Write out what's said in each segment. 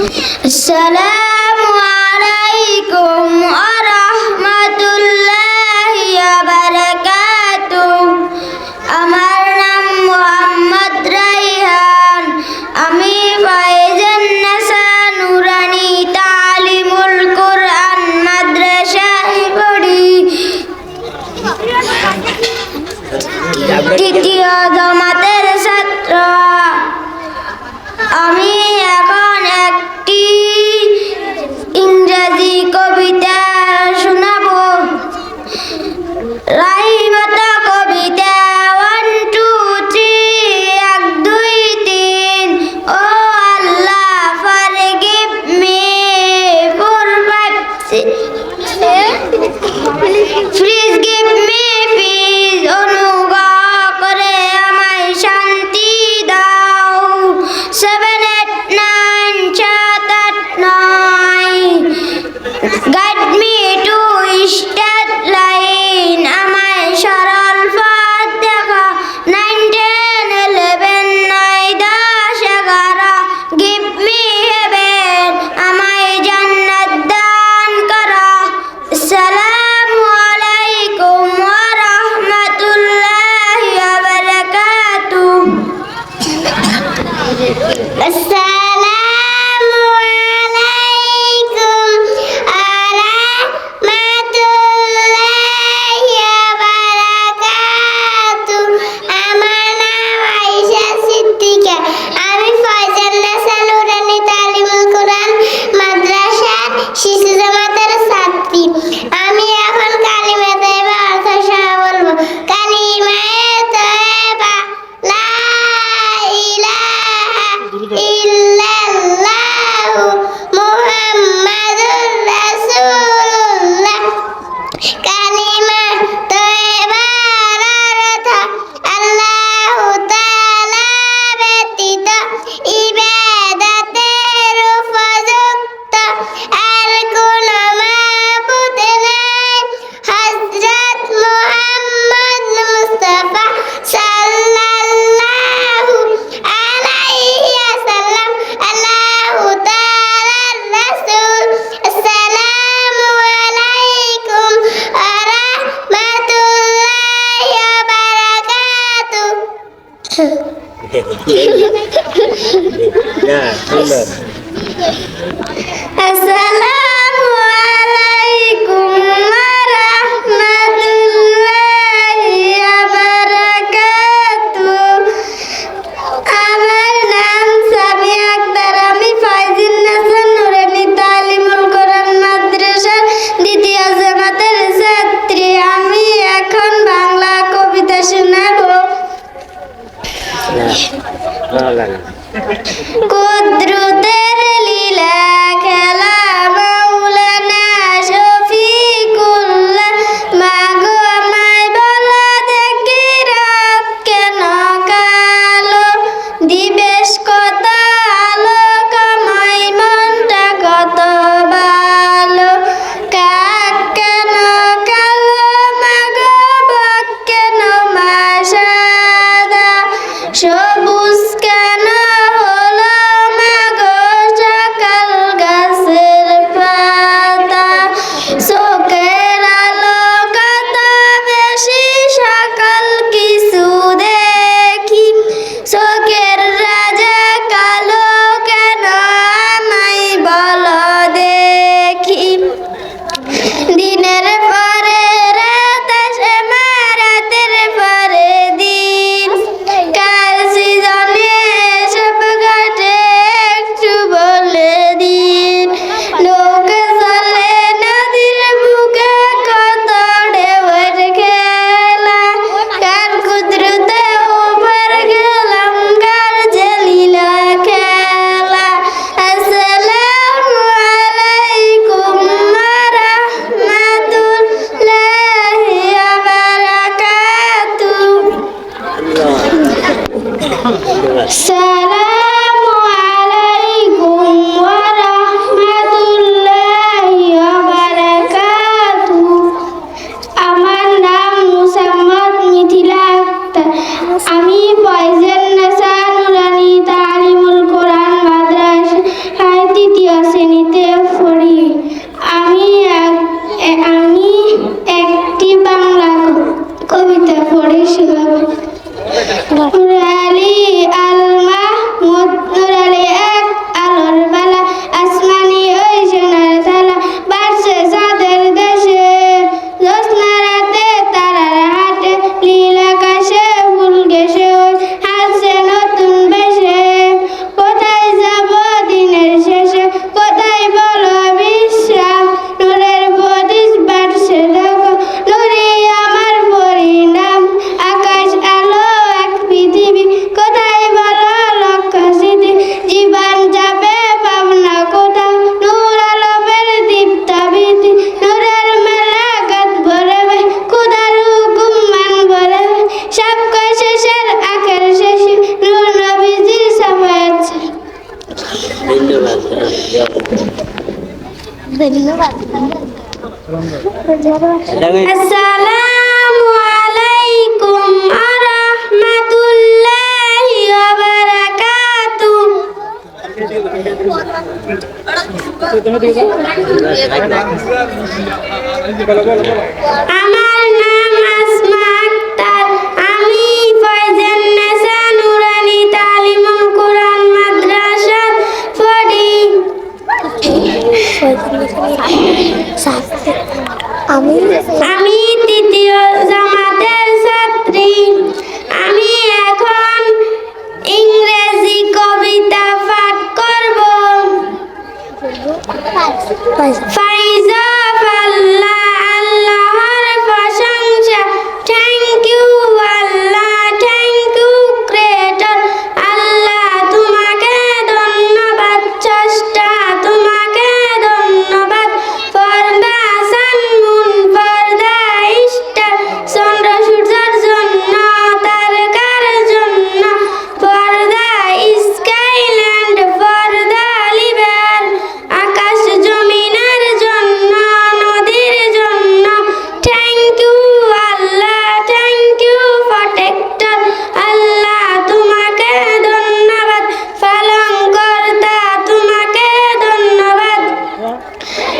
আসসালামু আলাইকুম আসসালামু আমার নাম আসমা আক্তার। আমি ফয়জান নেসা আমি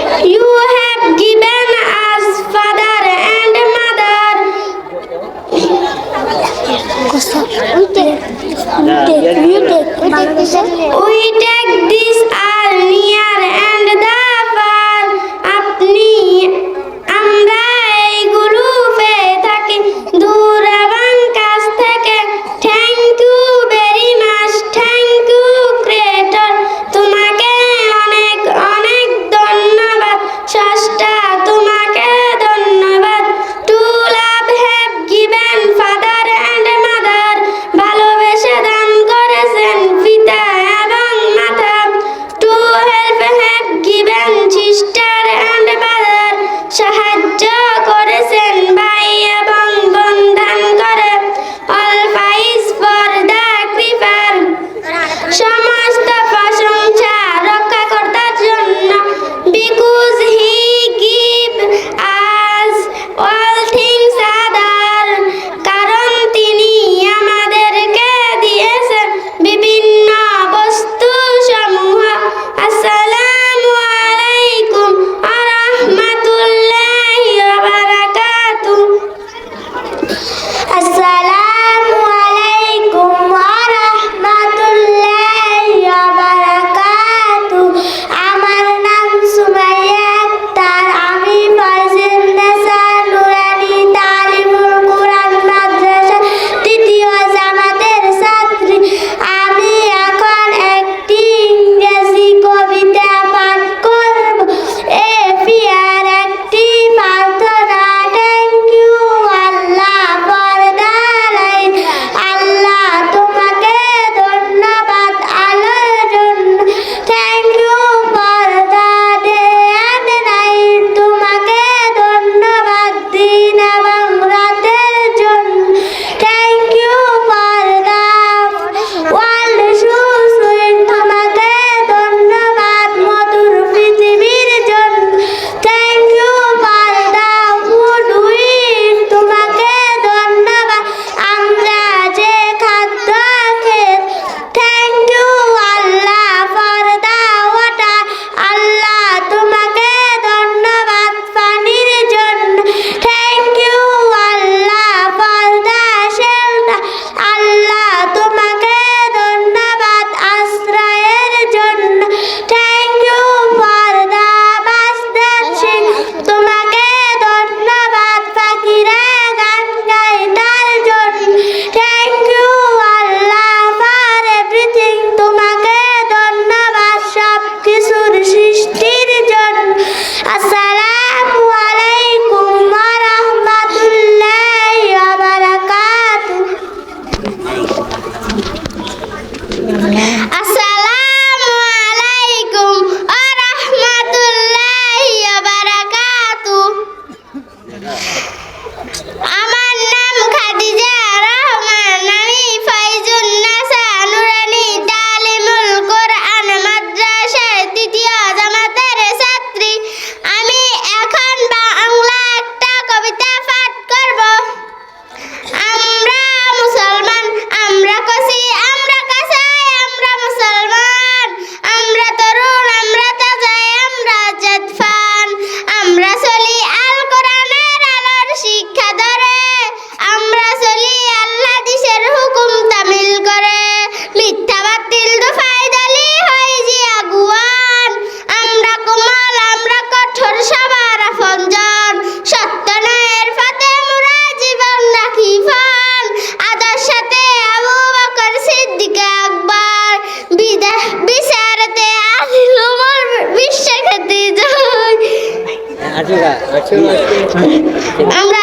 You have given us father and mother. We take, we take, we take this আমরা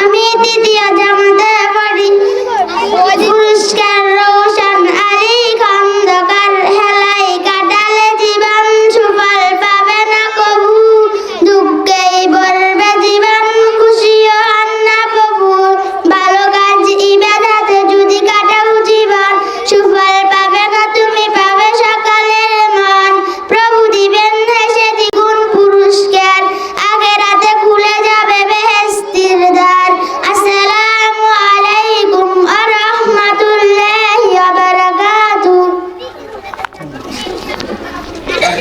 আমি দিদি আজ আমাদের পুরস্কার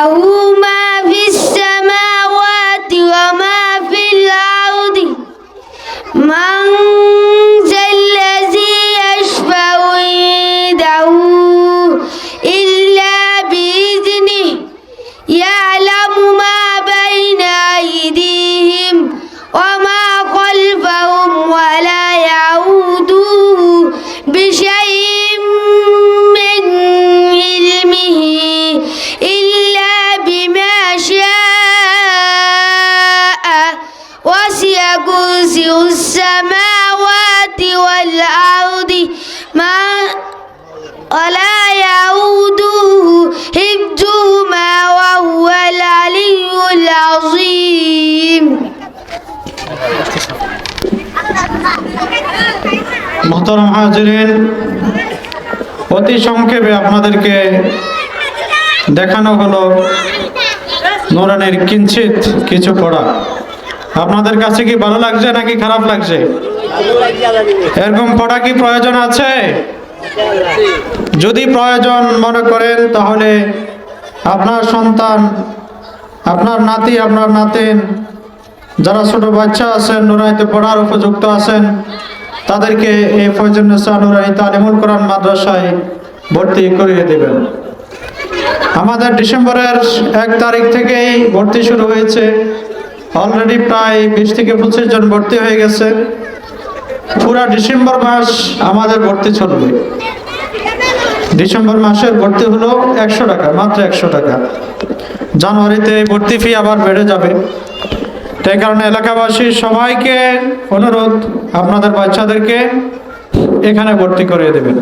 له كرسي السماوات والأرض ما ولا يعوده حفظهما وهو العلي العظيم মোহতরম হাজরিন অতি সংক্ষেপে আপনাদেরকে দেখানো হলো নোরানের কিঞ্চিত কিছু পড়া আপনাদের কাছে কি ভালো লাগছে নাকি খারাপ লাগছে? এরকম পড়া কি প্রয়োজন আছে? যদি প্রয়োজন মনে করেন, তাহলে আপনার সন্তান, আপনার নাতি, আপনার নাতিন, যারা ছোট বাচ্চা আছেন, নুরাইতে পড়ার উপযুক্ত আছেন, তাদেরকে এই ফয়জুন্নেসা নুরানি তালিমুল কোরআন মাদ্রাসায় ভর্তি করিয়ে দেবেন। আমাদের ডিসেম্বরের এক তারিখ থেকেই ভর্তি শুরু হয়েছে। অলরেডি প্রায় বিশ থেকে পঁচিশ জন ভর্তি হয়ে গেছে। পুরা ডিসেম্বর মাস আমাদের ভর্তি চলবে। ডিসেম্বর মাসের ভর্তি হলো একশো টাকা, মাত্র একশো টাকা। জানুয়ারিতে ভর্তি ফি আবার বেড়ে যাবে। তাই কারণে এলাকাবাসী সবাইকে অনুরোধ, আপনাদের বাচ্চাদেরকে এখানে ভর্তি করিয়ে দেবেন।